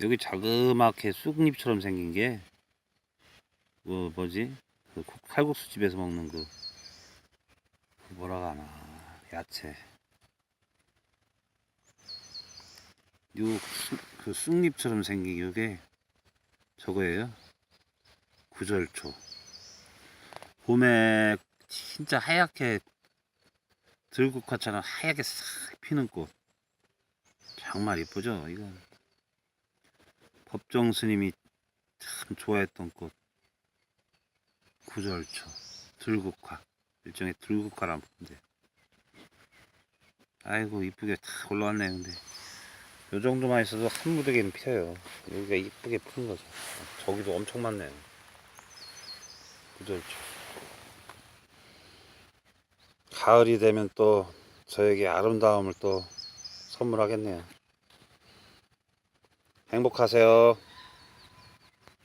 여기 자그맣게 쑥잎처럼 생긴 게, 그 뭐지? 그 국- 칼국수 집에서 먹는 그, 그 뭐라고 하나, 야채. 요, 쑥, 그 쑥잎처럼 생긴 요게 저거예요. 구절초. 봄에 진짜 하얗게 들국화처럼 하얗게 싹 피는 꽃. 정말 이쁘죠? 이건 법정 스님이 참 좋아했던 꽃. 구절초, 들국화. 일종의 들국화란 건데. 아이고 이쁘게 다 올라왔네요. 근데 요 정도만 있어도 한 무더기는 피어요. 여기가 이쁘게 푸는 거죠. 저기도 엄청 많네요. 구절초. 가을이 되면 또 저에게 아름다움을 또 선물하겠네요. 행복하세요.